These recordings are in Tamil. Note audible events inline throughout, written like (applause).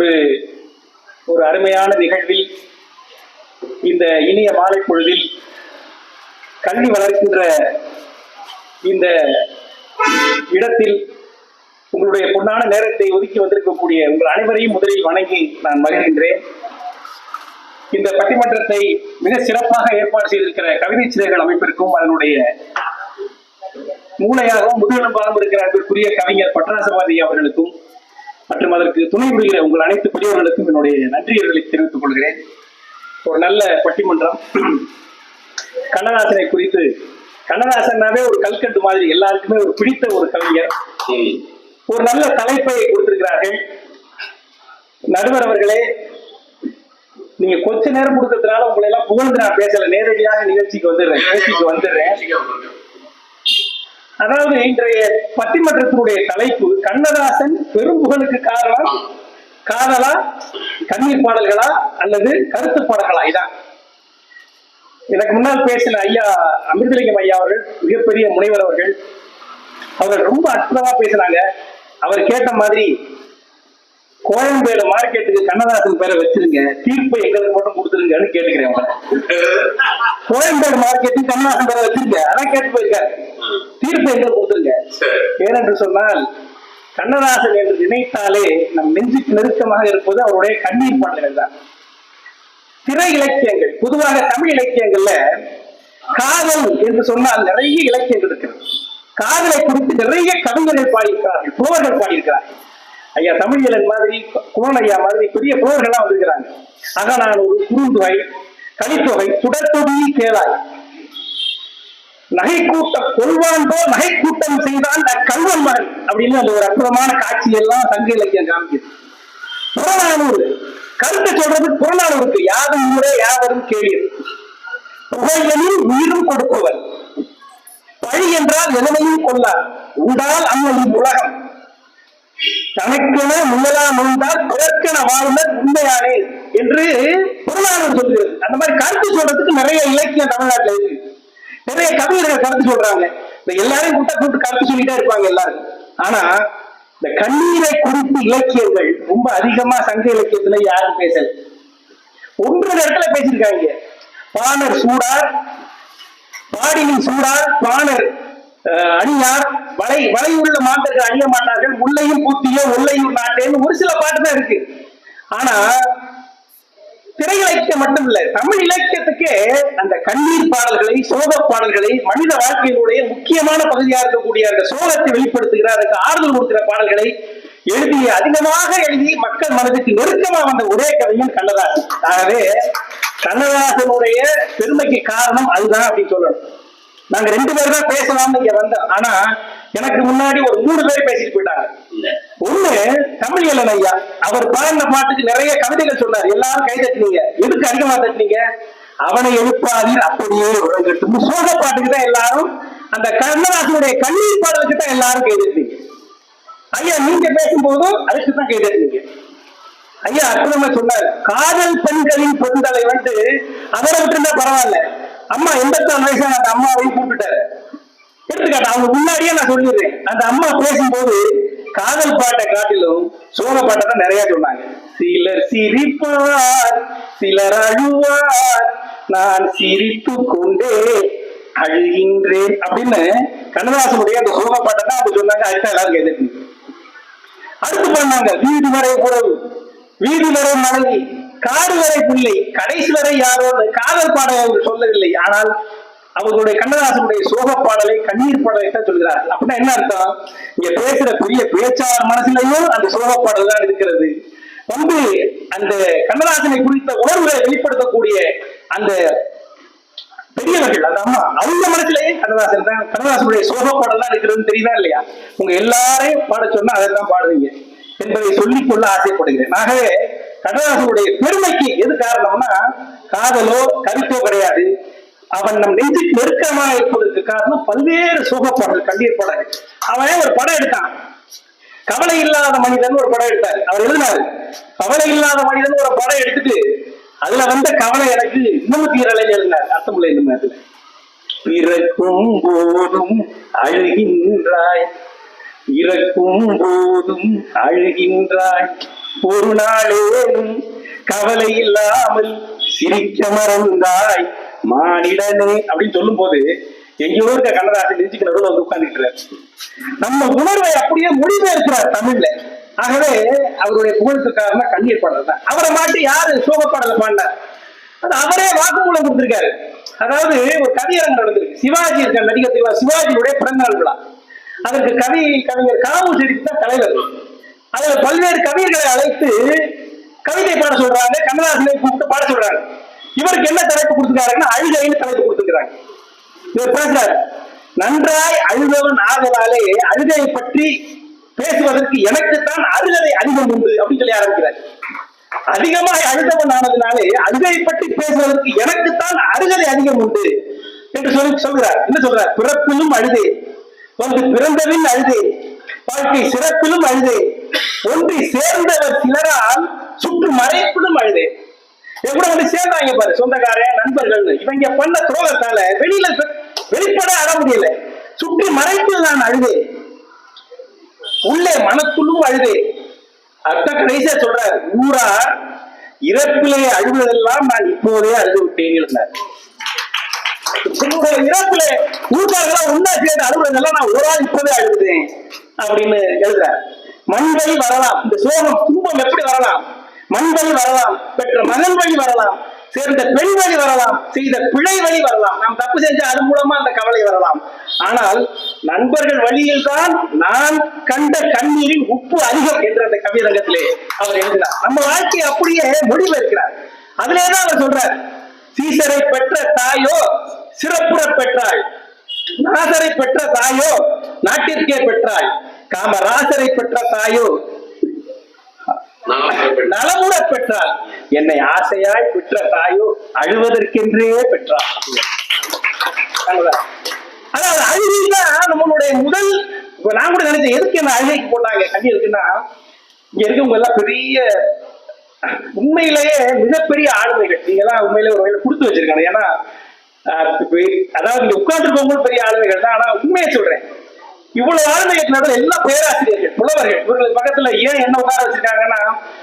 ஒரு ஒரு அருமையான நிகழ்வில் இந்த இனிய மாலை பொழுதில் கல்வி வளர்க்கின்ற இந்த இடத்தில் உங்களுடைய பொன்னான நேரத்தை ஒதுக்கி வந்திருக்கக்கூடிய உங்கள் அனைவரையும் முதலில் வணங்கி நான் மகிழ்கின்றேன். இந்த பட்டிமன்றத்தை மிக சிறப்பாக ஏற்பாடு செய்திருக்கிற கவிதை சிலைகள் அமைப்பிற்கும் அதனுடைய மூளையாகவும் முதுகெலும்பாகவும் இருக்கிற அன்பிற்குரிய கவிஞர் பட்டராசபாதி அவர்களுக்கும் மற்றும் அதற்கு துணை புரிகிற உங்கள் அனைத்து பெரியவர்களுக்கும் என்னுடைய நன்றியர்களை தெரிவித்துக் கொள்கிறேன். ஒரு நல்ல பட்டிமன்றம். கண்ணதாசனை குறித்து கண்ணதாசன்னாவே ஒரு கல்கண்டு மாதிரி எல்லாருக்குமே ஒரு பிடித்த ஒரு கவிஞர். ஒரு நல்ல தலைப்பை கொடுத்திருக்கிறார்கள். நடுவர் அவர்களே நீங்க கொஞ்ச நேரம் கொடுக்கறதுனால உங்களை எல்லாம் புகழ்ந்து நான் பேசல. நேரடியாக நிகழ்ச்சிக்கு வந்துடுறேன். நிகழ்ச்சிக்கு வந்துடுறேன். அதாவது இன்றைய பட்டிமன்றத்தினுடைய தலைப்பு கண்ணதாசன் பெரும் புகழுக்கு காரணம் காதலா கண்ணீர் பாடல்களா அல்லது கருத்து பாடல்களா? இதான். எனக்கு முன்னால் பேசின ஐயா அமிர்தலிங்கம் ஐயா அவர்கள் மிகப்பெரிய முனைவர் அவர்கள் அவர்கள் ரொம்ப அற்புதமா பேசினாங்க. அவர் கேட்ட மாதிரி கோயம்பேடு மார்க்கெட்டுக்கு கண்ணதாசன் பேரை வச்சிருங்க. தீர்ப்பை எங்களுக்கு மட்டும் கொடுத்துருங்கன்னு கேட்டுக்கிறேன் (laughs) கோயம்பேடு மார்க்கெட்டுக்கு கண்ணதாசன் பேரை வச்சிருங்க. அதான் கேட்டு போயிருக்காரு. தீர்ப்பை எங்களுக்கு கொடுத்துருங்க? ஏனென்று சொன்னால் கண்ணதாசன் என்று நினைத்தாலே நம் நெஞ்சுக்கு நெருக்கமாக இருப்பது அவருடைய கண்ணீர் பாடல்கள் தான். திரை இலக்கியங்கள் பொதுவாக தமிழ் இலக்கியங்கள்ல காதல் என்று சொன்னால் நிறைய இலக்கியங்கள் இருக்கிறது காதலை குறித்து நிறைய கவிஞர்கள் பாடியிருக்கிறார்கள் புலவர்கள் பாடியிருக்கிறார்கள். ஐயா தமிழியலன் மாதிரி குமரன் ஐயா மாதிரி பெரிய புலவர்கள்லாம் வந்திருக்கிறாங்க. அகநானூறு குறுந்தொகை கலித்தொகை சுடற்தொடி கேளாய். நகை கூட்டம் கொள்வான் போல் நகை கூட்டம் செய்தான் கல்வன் மகன் அப்படின்னு அந்த ஒரு அற்புதமான காட்சி எல்லாம் சங்க இலக்கியம் காமிக்குது. புறநானூறு. கருத்தை சொல்றது புறநானூருக்கு யாரும் ஊரே யாவரும் கேள்வி புகையலில் உயிரும் கொடுப்பவர். பழி என்றால் எதனையும் கொள்ளார். உண்டால் அம்மனின் உலகம். தனக்கென முன்னலாம் உண்டால் பிறக்கென வாழ்ந்தர் உண்மையானே என்று புறநானூறு சொல்கிறது. அந்த மாதிரி கருத்து சொல்றதுக்கு நிறைய இலக்கியம் தமிழ்நாட்டில் இருக்கு. நிறைய கவிஞர்கள் கருத்து சொல்றாங்க. இந்த எல்லாரையும் கூட்ட கூட்டு கருத்து சொல்லிட்டே இருப்பாங்க எல்லாரும். ஆனா இந்த கண்ணீரை குறித்து இலக்கியங்கள் ரொம்ப அதிகமா சங்க இலக்கியத்துல யாரும் பேசல. ஒன்று இடத்துல பேசியிருக்காங்க. பாணர் சூடார் பாடினி சூடார் பாணர் அஹ், அணியார் வலை வலையுள்ள மாந்தர்கள் அணிய மாட்டார்கள் உள்ளையும் பூத்தியோ உள்ளையும் நாட்டேன்னு ஒரு சில பாட்டு தான் இருக்கு. ஆனா திரை இலக்கியம் மட்டும் இல்ல தமிழ் இலக்கியத்துக்கே அந்த கண்ணீர் பாடல்களை சோக பாடல்களை மனித வாழ்க்கையினுடைய முக்கியமான பகுதியா இருக்கக்கூடிய அந்த சோகத்தை வெளிப்படுத்துகிற அதுக்கு ஆறுதல் கொடுக்கிற பாடல்களை எழுதி அதிகமாக எழுதி மக்கள் மனதுக்கு நெருக்கமா வந்த ஒரே கவிஞன் கண்ணதாசன். ஆகவே கண்ணதாசனுடைய பெருமைக்கு காரணம் அதுதான் அப்படின்னு சொல்லணும். நாங்க ரெண்டு பேர் தான் பேசலாம்னு இங்க வந்தோம். ஆனா எனக்கு முன்னாடி ஒரு மூணு பேர் பேசிட்டு போயிட்டாங்க. ஒண்ணு தமிழ் இளன் ஐயா. அவர் பாடின பாட்டுக்கு நிறைய கவிதைகள் சொன்னார். எல்லாரும் கை தட்டினீங்க. எதுக்கு அதிகமா தட்டினீங்க? அவனை எழுப்பாதீர் அப்படியே உறங்கட்டும் சோக பாட்டுக்கு தான் எல்லாரும் அந்த கண்ணதாசனுடைய கண்ணீர் பாடலுக்கு தான் எல்லாரும் கை தட்டினீங்க. ஐயா நீங்க பேசும்போதும் அதுக்கு தான் கை தட்டினீங்க. ஐயா அற்புதமா சொன்னார். காதல் பெண்களின் பெருந்தலை வந்து அவரை விட்டுருந்தா பரவாயில்ல. அம்மா எண்பத்தாறு வயசுல அந்த அம்மாவையும் கூப்பிட்டுட்டாரு. எடுத்துக்காட்டு அவங்க முன்னாடியே நான் சொல்லிடுறேன். அந்த அம்மா பேசும்போது காதல் பாட்டை காட்டிலும் சோக பாட்டை தான் நிறைய சொன்னாங்க. சிலர் சிரிப்பார் சிலர் அழுவார் நான் சிரித்து கொண்டே அழுகின்றேன் அப்படின்னு கண்ணதாசனுடைய அந்த சோக பாட்டை தான் அவங்க சொன்னாங்க. அதுதான் எல்லாரும் கேட்டுட்டு அடுத்து பண்ணாங்க வீடு வரை உறவு வீடு வரை மனைவி. காடு வரை பிள்ளை. கடைசி வரை யாரோ காதல் பாடம் அவர் சொல்லவில்லை. ஆனால் அவர்களுடைய கண்ணதாசனுடைய சோக பாடலை கண்ணீர் பாடலை தான் சொல்கிறார். அப்படின்னா என்ன அர்த்தம்? இங்க பேசுற பெரிய பேச்சாளர் மனசுலயும் அந்த சோக பாடல் தான் இருக்கிறது. வந்து அந்த கண்ணதாசனை குறித்த உணர்வுகளை வெளிப்படுத்தக்கூடிய அந்த பெரியவர்கள் அந்த அம்மா அவங்க மனசுலயே கண்ணதாசன் தான் கண்ணதாசனுடைய சோக பாடல் தான் இருக்கிறதுன்னு தெரியுதா இல்லையா? உங்க எல்லாரையும் பாட சொன்னா அதைத்தான் பாடுவீங்க என்பதை சொல்லிக் கொள்ள ஆசைப்படுகிறேன். ஆகவே கண்ணதாசனுடைய பெருமைக்கு எது காரணம்னா காதலோ கருத்தோ கிடையாது. அவன் நம் நெஞ்சுக்கு நெருக்கமாக இருப்பதற்கு காரணம் பல்வேறு சோக பாடல் கண்ணீர் பாடல் அவனே ஒரு படம் எடுத்தான். கவலை இல்லாத மனிதன் ஒரு படம் எடுத்தார். அவர் எழுதினாரு. கவலை இல்லாத மனிதன் ஒரு படம் எடுத்துட்டு அதுல வந்த கவலை எனக்கு இன்னும் தீரலை எழுதினார். அர்த்தமுள்ள இந்த மாதிரி பிறக்கும் போதும் அழுகின்றாய். இறக்கும் போதும் அழுகின்றாய். ஒரு நாளேனும் கவலை இல்லாமல் சிரிக்க மறந்தாய் மானிடனே அப்படின்னு சொல்லும் போது எங்கேயோ இருக்க கண்ணதாசன் நெஞ்சுக்கு நடுவில் வந்து உட்கார்ந்துட்டு நம்ம உணர்வை அப்படியே மொழிபெயர்க்கிறார் தமிழ்ல. ஆகவே அவருடைய புகழுக்கு காரணம் கண்ணீர் பாடல் தான். அவரை மாட்டி யாரு சோக பாடலை பாடினார்? அது அவரே வாக்குமூலம் கொடுத்திருக்காரு. அதாவது ஒரு கவியரங்கம் நடந்திருக்கு. சிவாஜி இருக்க நடிகர் சிவா- சிவாஜியுடைய பிறந்தநாள் விழா. அதற்கு கவி கவிஞர் காவு செடிக்கு தான் தலைவர். அதுல பல்வேறு கவியர்களை அழைத்து கவிதை பாட சொல்றாங்க கண்ணதாசனை கூப்பிட்டு பாட சொல்றாங்க. இவருக்கு என்ன தலைப்பு கொடுத்துருக்காருன்னா அழுகைன்னு தலைப்பு கொடுத்துருக்காங்க. இவர் பேசுறாரு நன்றாய் அழுதவன் ஆதலாலே அழுகையை பற்றி பேசுவதற்கு எனக்குத்தான் அருகதை அதிகம் உண்டு அப்படின்னு சொல்லி ஆரம்பிக்கிறார். அதிகமாய் அழுதவன் ஆனதுனாலே அழுகையை பற்றி பேசுவதற்கு எனக்குத்தான் அருகதை அதிகம் உண்டு என்று சொல்லி சொல்கிறார். என்ன சொல்றார்? பிறப்பிலும் அழுதே. வந்து பிறந்தவின் அழுதே. வாழ்க்கை சிறப்பிலும் அழுதே. ஒன்றி சேர்ந்தவர் சிலரால் சுற்று மறைப்பிலும் அழுது எவ்வளவு வந்து சேர்ந்தாங்க பாரு சொந்தக்காரன் நண்பர்கள் இவங்க பண்ண துரோகத்தால வெளியில வெளிப்பட அட முடியல. சுற்றி மறைப்பில் நான் அழுதேன் உள்ளே மனத்துள்ளும் அழுது அத்த கடைசியா சொல்றார் ஊரார் இறப்பிலே அழுவதெல்லாம் நான் இப்போதே அழுது விட்டேன் இருந்தார். உங்களுடைய இறப்பிலே ஊர்க்காரர்களா ஒன்னா சேர்ந்து அழுவதெல்லாம் நான் ஒரு ஆள் இப்போதே அழுதுதேன் அப்படின்னு எழுதுறேன் மண் வழி வரலாம். இந்த சோகம் துன்பம் எப்படி வரலாம்? மண் வழி வரலாம் பெற்ற மகன் வழி வரலாம் சேர்ந்த பெண் வழி வரலாம் செய்த பிழை வழி வரலாம். நாம் தப்பு செஞ்ச அது மூலமா அந்த கவலை வரலாம். ஆனால் நண்பர்கள் வழியில் தான் நான் கண்ட கண்ணீரின் உப்பு அதிகம் என்ற அந்த கவிரங்கத்திலே அவர் எழுதினார். நம்ம வாழ்க்கையை அப்படியே முடிவு இருக்கிறார் அதிலேதான் அவர் சொல்றார் சீசரை பெற்ற தாயோ சிறப்புற பெற்றாள் நாசரை பெற்ற தாயோ நாட்டிற்கே பெற்றாள் காமராசரை பெற்ற தாயோ? நலமுற பெற்றாள். என்னை ஆசையாய் பெற்ற தாயோ அழுவதற்கென்றே பெற்றாள். அதாவது அழுகைன்னா நம்மளுடைய முதல் இப்ப நான் கூட நினைச்சேன் எதுக்கு என்ன அழுகைக்கு போட்டாங்க? கண்ணி இருக்குன்னா இங்க இருக்கவங்க எல்லாம் பெரிய உண்மையிலேயே மிகப்பெரிய ஆளுமைகள். நீங்க எல்லாம் உண்மையிலே ஒரு வகையில கொடுத்து வச்சிருக்காங்க. ஏன்னா அதாவது இங்க உட்கார்ந்துருக்கவங்களும் பெரிய ஆளுமைகள் தான். ஆனா உண்மையை சொல்றேன். இவ்வளவு ஆளுமைகளுக்கு நடுவில் எல்லாம் பேராசிரியர்கள் புலவர்கள். இவர்களுக்கு பக்கத்துல ஏன் என்ன உட்கார வச்சிருக்காங்கன்னா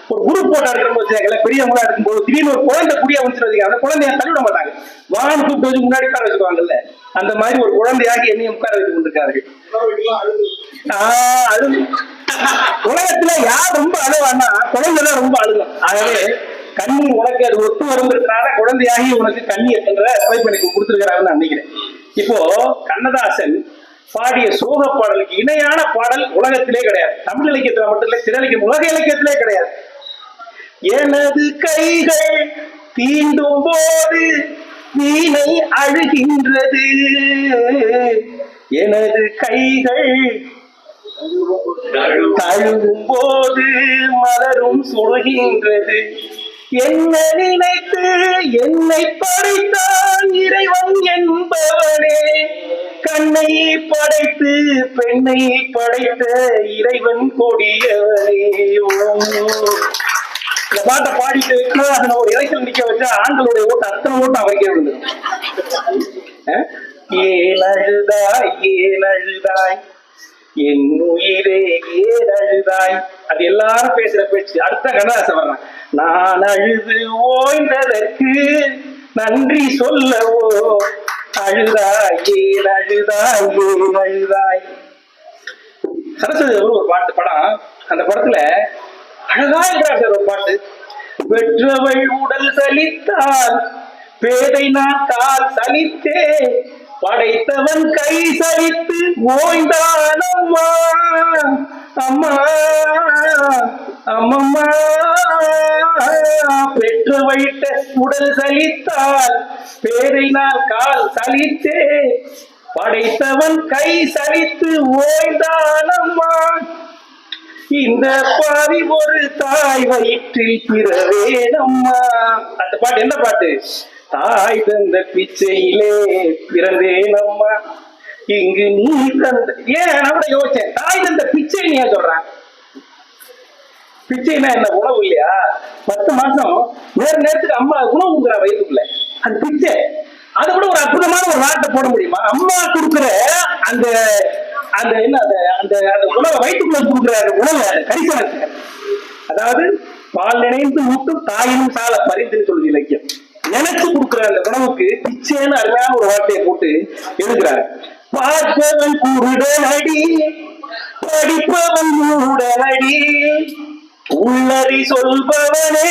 ஒரு குரூப் போட்டோ எடுக்கணும் போது பெரியவங்களா இருக்கும்போது திடீர்னு ஒரு குழந்தை குடியா வந்துட்டு அந்த குழந்தைய தள்ளிவிட மாட்டாங்க. வாகனம் கூப்பிட்டு வச்சு முன்னாடி உட்கார வச்சுக்குவாங்கல்ல அந்த மாதிரி ஒரு குழந்தையாக என்னையும் உட்கார வச்சு கொண்டிருக்காரு ஆஹ் அழுது. உலகத்துல யார் ரொம்ப அழுவான்னா குழந்தைதான் ரொம்ப அழுகும். ஆகவே கண்ணீர் உனக்கு அது ஒத்து வருங்கிறதுனால குழந்தையாகி உனக்கு கண்ணி என்ற தலைப்பு பண்ணி கொடுத்துருக்கிறாருன்னு நான் நினைக்கிறேன். இப்போ கண்ணதாசன் பாடிய சோக பாடலுக்கு இணையான பாடல் உலகத்திலே கிடையாது. தமிழ் இலக்கியத்துல மட்டும் இல்லை திரளிக்கும் இலக்கியம் உலக இலக்கியத்திலே கிடையாது. எனது கைகள் தீண்டும் போது வீணை அழுகின்றது. எனது கைகள் தழுவும் போது மலரும் சுடுகின்றது என்ன நினைத்து என்னை படைத்தான் இறைவன் என்பவனே. கண்ணை படைத்து பெண்ணை படைத்த இறைவன் கொடியவனே ஓ. இந்த பாட்டை பாடிட்டு அதை ஒரு நிக்க வச்சா ஆண்களுடைய ஓட்டு அத்தனை ஓட்டு அமைக்கிறது விழுந்தது அஹ்? ஏன் அழுதாய் ஏன் அழுதாய்? என் உயிரே ஏன் அழுதாய்? அது எல்லாரும் பேசுற பேச்சு. அடுத்த கண்ணாசம் வர்றான். நான் அழுது ஓய்ந்ததற்கு நன்றி சொல்லவோ? அழுதாய் ஏன் அழுதாய் ஏன் அழுதாய். சரஸ்வதி அவர் ஒரு பாட்டு படம் அந்த படத்துல அழகா என்றார் சார் ஒரு பாட்டு. பெற்றவள் உடல் சலித்தால் பேதை நாட்டால் சலித்தே படைத்தவன் கை சலித்து ஓய்ந்தான் அம்மா. அம்மா அம்மம்மா பெற்று உடல் சலித்தால் பேரினால் கால் சலித்தே படைத்தவன் கை சலித்து ஓய்ந்தானம்மா இந்த பாதி ஒரு தாய் வயிற்றில் பிறவேனம்மா அந்த பாட்டு என்ன பாட்டு? தாய் தந்த பிச்சையிலே பிறந்தேனம்மா. இங்கு நீ தந்த ஏன் நான் கூட யோசிச்சேன். தாய் தந்த பிச்சை நீ ஏன் சொல்றான்? பிச்சைனா என்ன உணவு இல்லையா? பத்து மாசம் வேற நேரத்துக்கு அம்மா உணவுங்கிற வயிற்றுக்குள்ள. அந்த பிச்சை. அது கூட ஒரு அற்புதமான ஒரு வார்த்தை போட முடியுமா? அம்மா கொடுக்குற அந்த அந்த என்ன அந்த அந்த அந்த உணவை வயிற்றுக்குள்ள கொடுக்குற அந்த உணவை கரிசனத்தை. அதாவது பால் நினைந்து ஊட்டும் தாயினும் சால பரிந்துன்னு சொல்லுது இலக்கியம். நினைச்சு கொடுக்குற அந்த உணவுக்கு பிச்சைன்னு அருமையான ஒரு வார்த்தையை போட்டு எழுதுறாரு. பார்ப்பவன் குருடனடி படிப்பவன் மூடனடி உள்ளறி சொல்பவனே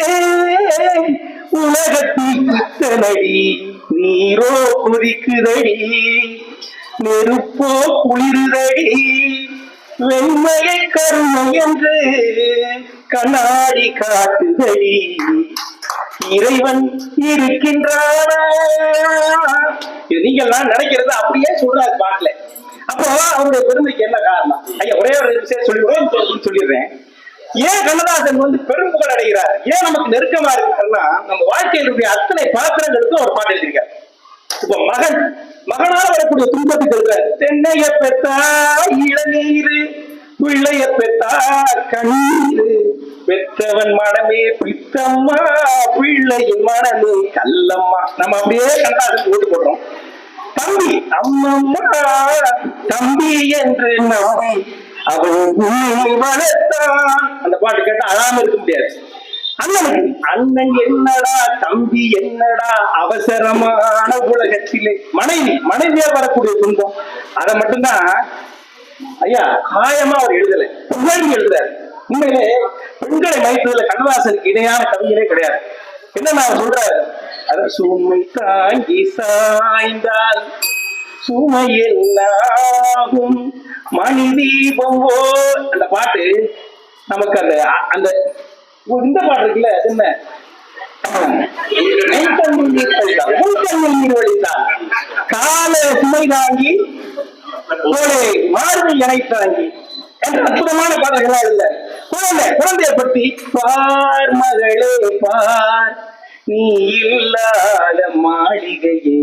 உலகத்தில் நீரோ குதிக்குதடி நெருப்போ குளிருதடி வெண்மையை கருமை என்று கண்ணாடி காட்டுதடி இறைவன் இருக்கின்றானா? இது நீங்கெல்லாம் நினைக்கிறது அப்படியே சொல்றாரு பாட்டுல. அப்போ அவருடைய பெருமைக்கு என்ன காரணம்? ஐயா ஒரே ஒரு விஷயம் சொல்லி சொல்லிடுறேன். ஏன் கண்ணதாசன் வந்து பெரும் புகழ் அடைகிறார்? ஏன் நமக்கு நெருக்கமா இருக்காருன்னா நம்ம வாழ்க்கையில் இருக்கிற அத்தனை பாத்திரங்களுக்கும் ஒரு பாட்டு எழுதியிருக்காரு. இப்ப மகன் மகனால வரக்கூடிய துன்பத்துக்கு இருக்கிற தென்னைய பெத்தா இளநீர் பிள்ளைய பெத்தா கண்ணீர். பெற்றவன் மனமே பித்தம்மா பிள்ளையின் மனமே கல்லம்மா நம்ம அப்படியே கண்ணதாசன் ஓட்டு போடுறோம். தம்பி அம்மம்மா தம்பி என்று நம்பி அந்த பாட்டு கேட்டா அழாம இருக்க முடியாது. அண்ணன். அண்ணன் என்னடா தம்பி என்னடா அவசரமான உலகத்திலே. மனைவி மனைவியா வரக்கூடிய துன்பம். அதை மட்டும்தான் ஐயா காயமா அவர் எழுதல. புகழ் எழுதுறாரு. உண்மையிலே பெண்களை மைத்ததுல கண்ணதாசனுக்கு இணையான கவிஞரே கிடையாது. என்ன நான் சொல்றாரு? அத சுமை தாங்கி சாய்ந்தால் சுமையெல்லாகும் மணி தீபம் ஓ. அந்த பாட்டு நமக்கு அந்த அந்த இந்த பாட்டு இருக்குல்ல அது என்ன? கால சுமை தாங்கி போலே மார்பு இணை தாங்கி. என்ற அற்புதமான பாடல்களா இல்ல குழந்தை குழந்தைய பத்தி பார் மகளே பார். நீ இல்லாத மாளிகையை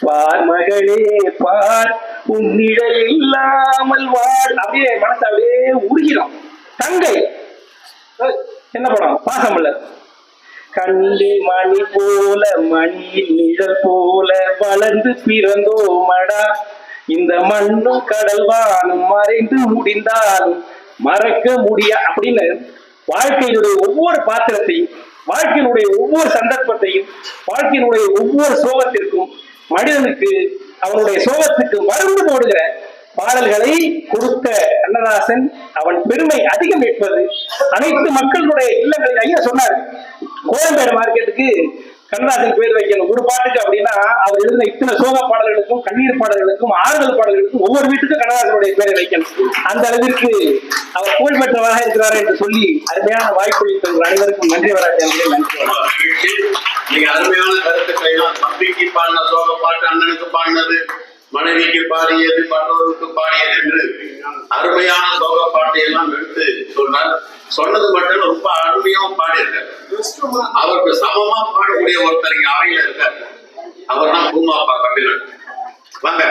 பார் மகளே பார். உன் நிழல் இல்லாமல் வாழ் அப்படியே மனசு அப்படியே உருகிடும். தங்கை. என்ன படம்? பாசமல்லர் கண்டு மணி போல மணியில் நிழல் போல வளர்ந்து பிறந்தோமடா இந்த மண்ணும் கடல் வானம் மறைந்து முடிந்தாலும் மறக்க முடியா அப்படின்னு வாழ்க்கையினுடைய ஒவ்வொரு பாத்திரத்தையும் வாழ்க்கையினுடைய ஒவ்வொரு சந்தர்ப்பத்தையும் வாழ்க்கையினுடைய ஒவ்வொரு சோகத்திற்கும் மனிதனுக்கு அவனுடைய சோகத்துக்கு மருந்து போடுகிற பாடல்களை கொடுத்த கண்ணதாசன் அவன் பெருமை அதிகம் என்பது அனைத்து மக்களுடைய இல்லங்களில் ஐயா சொன்னார் கோயம்பேடு மார்க்கெட்டுக்கு கண்ணதாசன் பேர் வைக்கணும் ஒரு பாட்டுக்கு அப்படின்னா அவர் எழுதின இத்தனை சோக பாடல்களுக்கும் கண்ணீர் பாடல்களுக்கும் ஆறுதல் பாடல்களுக்கும் ஒவ்வொரு வீட்டுக்கும் கண்ணதாசனுடைய பேரை வைக்கணும் அந்த அளவிற்கு அவர் புகழ் பெற்றவராக இருக்கிறார் என்று சொல்லி அருமையான வாய்ப்பு அனைவருக்கும் நன்றி வராட்டேன் நன்றி வணக்கம். நீங்க அருமையான கருத்துக்களை எல்லாம் பாடின பாடினது மனைவிக்கு பாடியது மற்றவருக்கு பாடியது என்று அருமையான சோக பாட்டை எல்லாம் எடுத்து சொன்னார். சொன்னது மட்டும் ரொம்ப அருமையாவும் பாடியிருக்காரு. அவருக்கு சமமா பாடக்கூடிய ஒருத்தர் இங்க அவையில இருக்காரு. அவர் தான் பூமாப்பா கபிலன். வாங்க